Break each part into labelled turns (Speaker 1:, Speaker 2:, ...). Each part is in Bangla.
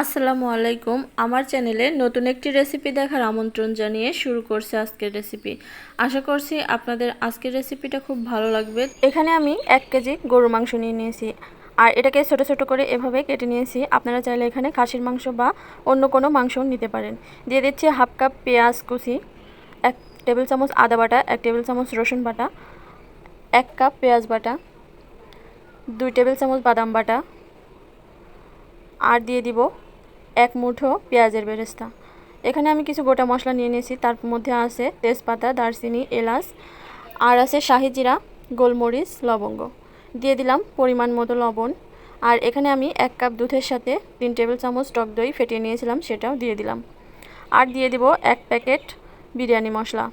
Speaker 1: আসসালামু আলাইকুম। আমার চ্যানেলে নতুন একটি রেসিপি দেখার আমন্ত্রণ জানিয়ে শুরু করছে আজকের রেসিপি। আশা করছি আপনাদের আজকের রেসিপিটা খুব ভালো লাগবে। এখানে আমি এক কেজি গরুর মাংস নিয়ে নিয়েছি। আর এটাকে ছোট ছোট করে এভাবে কেটে নিয়েছি। আপনারা চাইলে এখানে খাসির মাংস বা অন্য কোনো মাংস নিতে পারেন। দিয়ে দিচ্ছি হাফ কাপ পেঁয়াজ কুচি, এক টেবিল চামচ আদা বাটা, এক টেবিল চামচ রসুন বাটা, এক কাপ পেঁয়াজ বাটা, দুই টেবিল চামচ বাদাম বাটা। আর দিয়ে দিব এক মুঠো পেঁয়াজের বেরেস্তা। এখানে আমি কিছু গোটা মশলা নিয়ে নিয়েছি। তার মধ্যে আছে তেজপাতা, দারচিনি, এলাচ, আর আছে শাহি জিরা, গোলমরিচ, লবঙ্গ। দিয়ে দিলাম পরিমাণ মতো লবণ। আর এখানে আমি এক কাপ দুধের সাথে তিন টেবিল চামচ টক দই ফেটিয়ে নিয়েছিলাম, সেটাও দিয়ে দিলাম। আর দিয়ে দিব এক প্যাকেট বিরিয়ানি মশলা।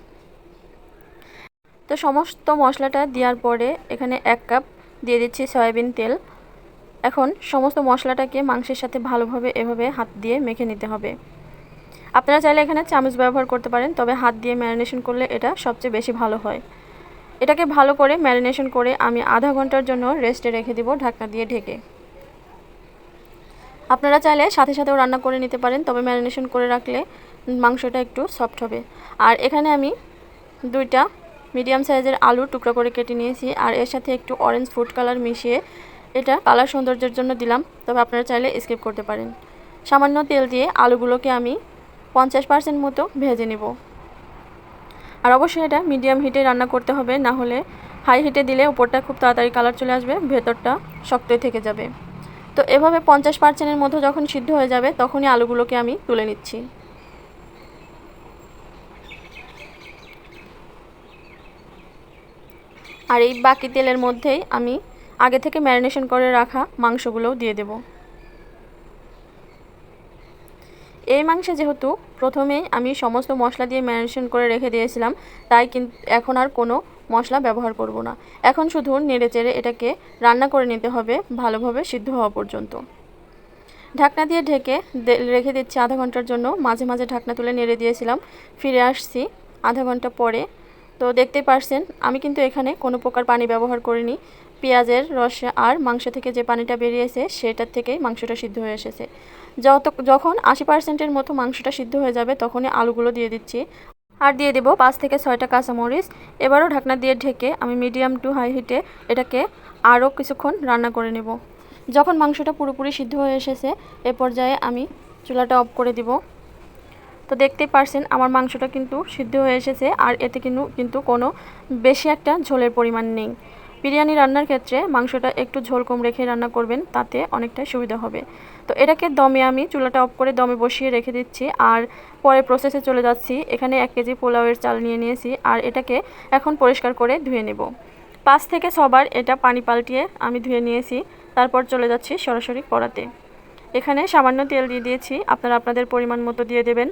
Speaker 1: তো সমস্ত মশলাটা দেওয়ার পরে এখানে এক কাপ দিয়ে দিচ্ছি সয়াবিন তেল। এখন সমস্ত মশলাটাকে মাংসের সাথে ভালোভাবে এভাবে হাত দিয়ে মেখে নিতে হবে। আপনারা চাইলে এখানে চামচ ব্যবহার করতে পারেন, তবে হাত দিয়ে ম্যারিনেশন করলে এটা সবচেয়ে বেশি ভালো হয়। এটাকে ভালো করে ম্যারিনেশন করে আমি আধা ঘণ্টার জন্য রেস্টে রেখে দিব ঢাকনা দিয়ে ঢেকে। আপনারা চাইলে সাথে সাথেও রান্না করে নিতে পারেন, তবে ম্যারিনেশন করে রাখলে মাংসটা একটু সফট হবে। আর এখানে আমি দুইটা মিডিয়াম সাইজের আলু টুকরো করে কেটে নিয়েছি, আর এর সাথে একটু অরেঞ্জ ফুড কালার মিশিয়ে এটা কালার সৌন্দর্যের জন্য দিলাম, তবে আপনারা চাইলে স্কিপ করতে পারেন। সামান্য তেল দিয়ে আলুগুলোকে আমি পঞ্চাশ পার্সেন্ট মতো ভেজে নেব। আর অবশ্যই এটা মিডিয়াম হিটে রান্না করতে হবে, না হলে হাই হিটে দিলে উপরটা খুব তাড়াতাড়ি কালার চলে আসবে, ভেতরটা শক্তই থেকে যাবে। তো এভাবে পঞ্চাশ পার্সেন্টের মতো যখন সিদ্ধ হয়ে যাবে, তখনই আলুগুলোকে আমি তুলে নিচ্ছি। আর এই বাকি তেলের মধ্যেই আমি আগে থেকে ম্যারিনেশন করে রাখা মাংসগুলোও দিয়ে দেব। এই মাংসে যেহেতু প্রথমেই আমি সমস্ত মশলা দিয়ে ম্যারিনেশন করে রেখে দিয়েছিলাম, তাই কিন্তু এখন আর কোনো মশলা ব্যবহার করব না। এখন শুধু নেড়ে চেড়ে এটাকে রান্না করে নিতে হবে, ভালোভাবে সিদ্ধ হওয়া পর্যন্ত। ঢাকনা দিয়ে ঢেকে রেখে দিচ্ছি আধা ঘণ্টার জন্য। মাঝে মাঝে ঢাকনা তুলে নেড়ে দিয়েছিলাম, ফিরে আসছি আধা ঘণ্টা পরে। তো দেখতে পারছেন, আমি কিন্তু এখানে কোনো প্রকার পানি ব্যবহার করিনি। পেঁয়াজের রস আর মাংস থেকে যে পানিটা বেরিয়েছে, সেটার থেকেই মাংসটা সিদ্ধ হয়ে এসেছে। যত যখন আশি পার্সেন্টের মতো মাংসটা সিদ্ধ হয়ে যাবে, তখনই আলুগুলো দিয়ে দিচ্ছি। আর দিয়ে দেবো পাঁচ থেকে ছয়টা কাঁচামরিচ। এবারও ঢাকনা দিয়ে ঢেকে আমি মিডিয়াম টু হাই হিটে এটাকে আরও কিছুক্ষণ রান্না করে নেব। যখন মাংসটা পুরোপুরি সিদ্ধ হয়ে এসেছে, এ পর্যায়ে আমি চুলাটা অফ করে দিব। তো দেখতেই পারছেন, আমার মাংসটা কিন্তু সিদ্ধ হয়ে এসেছে। আর এতে কিন্তু কিন্তু কোনো বেশি একটা ঝোলের পরিমাণ নেই। বিরিয়ানি রান্নার ক্ষেত্রে মাংসটা একটু ঝোল কম রেখে রান্না করবেন, তাতে অনেকটাই সুবিধা হবে। তো এটাকে দমে আমি চুলাটা অফ করে দমে বসিয়ে রেখে দিচ্ছি, আর পরে প্রসেসে চলে যাচ্ছি। এখানে এক কেজি পোলাওয়ের চাল নিয়ে নিয়েছি, আর এটাকে এখন পরিষ্কার করে ধুয়ে নেব। পাঁচ থেকে ছবার এটা পানি পাল্টিয়ে আমি ধুয়ে নিয়েছি, তারপর চলে যাচ্ছি সরাসরি কড়াতে। এখানে সামান্য তেল দিয়ে দিয়েছি, আপনারা আপনাদের পরিমাণ মতো দিয়ে দেবেন।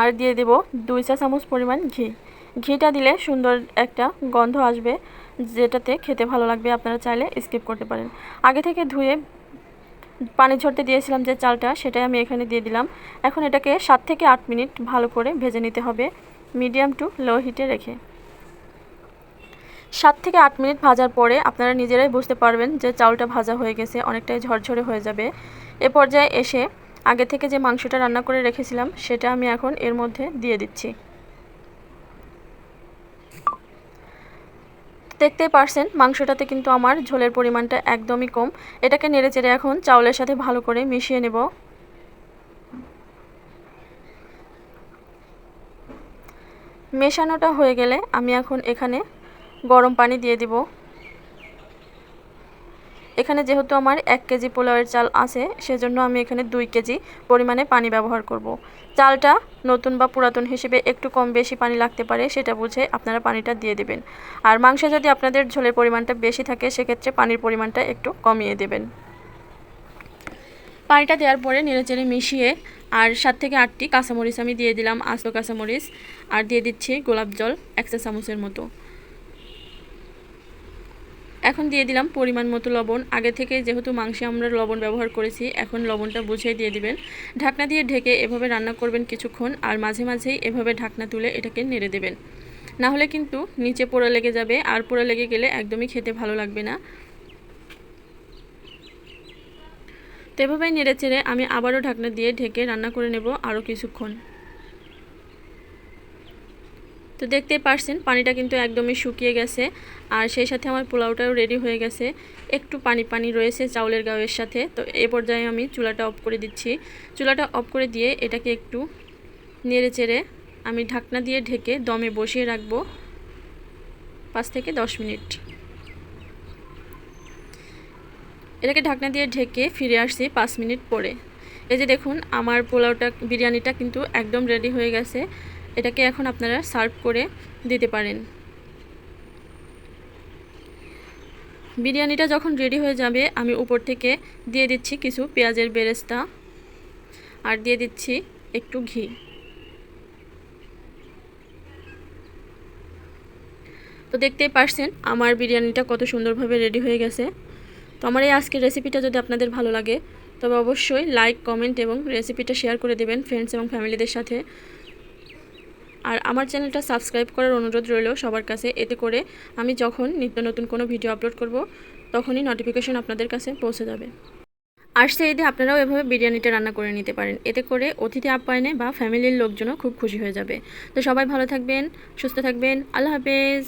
Speaker 1: আর দিয়ে দেব দুই চা চামচ পরিমাণ ঘি। ঘিটা দিলে সুন্দর একটা গন্ধ আসবে, যেটাতে খেতে ভালো লাগবে, আপনারা চাইলে স্কিপ করতে পারেন। আগে থেকে ধুয়ে পানি ঝরতে দিয়েছিলাম যে চালটা, সেটাই আমি এখানে দিয়ে দিলাম। এখন এটাকে সাত থেকে আট মিনিট ভালো করে ভেজে নিতে হবে মিডিয়াম টু লো হিটে রেখে। সাত থেকে আট মিনিট ভাজার পরে আপনারা নিজেরাই বুঝতে পারবেন যে চালটা ভাজা হয়ে গেছে, অনেকটাই ঝরঝরে হয়ে যাবে। এ পর্যায়ে এসে আগে থেকে যে মাংসটা রান্না করে রেখেছিলাম, সেটা আমি এখন এর মধ্যে দিয়ে দিচ্ছি। দেখতেই পারছেন, মাংসটাতে কিন্তু আমার ঝোলের পরিমাণটা একদমই কম। এটাকে নেড়ে চেড়ে এখন চাউলের সাথে ভালো করে মিশিয়ে নেব। মেশানোটা হয়ে গেলে আমি এখন এখানে গরম পানি দিয়ে দিব। এখানে যেহেতু আমার এক কেজি পোলাওয়ের চাল আছে, সেজন্য আমি এখানে দুই কেজি পরিমাণে পানি ব্যবহার করব। চালটা নতুন বা পুরাতন হিসেবে একটু কম বেশি পানি লাগতে পারে, সেটা বুঝে আপনারা পানিটা দিয়ে দেবেন। আর মাংসে যদি আপনাদের ঝোলের পরিমাণটা বেশি থাকে, সেক্ষেত্রে পানির পরিমাণটা একটু কমিয়ে দেবেন। পানিটা দেওয়ার পরে নেড়েচেড়ে মিশিয়ে আর সাত থেকে আটটি কাঁচামরিচ আমি দিয়ে দিলাম, আস্ত কাঁচামরিচ। আর দিয়ে দিচ্ছি গোলাপ জল, এক চা চামচের মতো। এখন দিয়ে দিলাম পরিমাণ মতো লবণ। আগে থেকে যেহেতু মাংসে আমরা লবণ ব্যবহার করেছি, এখন লবণটা বুঝিয়ে দিয়ে দিবেন। ঢাকনা দিয়ে ঢেকে এভাবে রান্না করবেন কিছুক্ষণ, আর মাঝে মাঝেই এভাবে ঢাকনা তুলে এটাকে নেড়ে দেবেন। না হলে কিন্তু নিচে পোড়া লেগে যাবে, আর পোড়া লেগে গেলে একদমই খেতে ভালো লাগবে না। তো এভাবেই নেড়ে চেড়ে আমি আবারও ঢাকনা দিয়ে ঢেকে রান্না করে নেব আরও কিছুক্ষণ। তো দেখতেই পারছেন, পানিটা কিন্তু একদমই শুকিয়ে গেছে। আর সেই সাথে আমার পোলাওটাও রেডি হয়ে গেছে। একটু পানি পানি রয়েছে চাউলের গাওয়ের সাথে। তো এ পর্যায়ে আমি চুলাটা অফ করে দিচ্ছি। চুলাটা অফ করে দিয়ে এটাকে একটু নেড়ে চেড়ে আমি ঢাকনা দিয়ে ঢেকে দমে বসিয়ে রাখব পাঁচ থেকে দশ মিনিট। এটাকে ঢাকনা দিয়ে ঢেকে ফিরে আসছি পাঁচ মিনিট পরে। এই যে দেখুন, আমার পোলাওটা, বিরিয়ানিটা কিন্তু একদম রেডি হয়ে গেছে। এটাকে এখন আপনারা সার্ভ করে দিতে পারেন। বিরিয়ানিটা যখন রেডি হয়ে যাবে, আমি উপর থেকে দিয়ে দিচ্ছি কিছু পেঁয়াজের বেরেস্তা আর দিয়ে দিচ্ছি একটু ঘি। তো দেখতেই পারছেন, আমার বিরিয়ানিটা কত সুন্দরভাবে রেডি হয়ে গেছে। তো আমার এই আজকের রেসিপিটা যদি আপনাদের ভালো লাগে, তবে অবশ্যই লাইক কমেন্ট এবং রেসিপিটা শেয়ার করে দেবেন ফ্রেন্ডস এবং ফ্যামিলিদের সাথে। আর আমার চ্যানেলটা সাবস্ক্রাইব করার অনুরোধ রইল সবার কাছে। এতে করে আমি যখন নিত্য নতুন কোনো ভিডিও আপলোড করব, তখনই নোটিফিকেশন আপনাদের কাছে পৌঁছে যাবে। আর সেই দিয়ে আপনারাও এভাবে বিরিয়ানিটা রান্না করে নিতে পারেন। এতে করে অতিথি আপ্যায়নে বা ফ্যামিলির লোকজনও খুব খুশি হয়ে যাবে। তো সবাই ভালো থাকবেন, সুস্থ থাকবেন। আল্লাহ হাফেজ।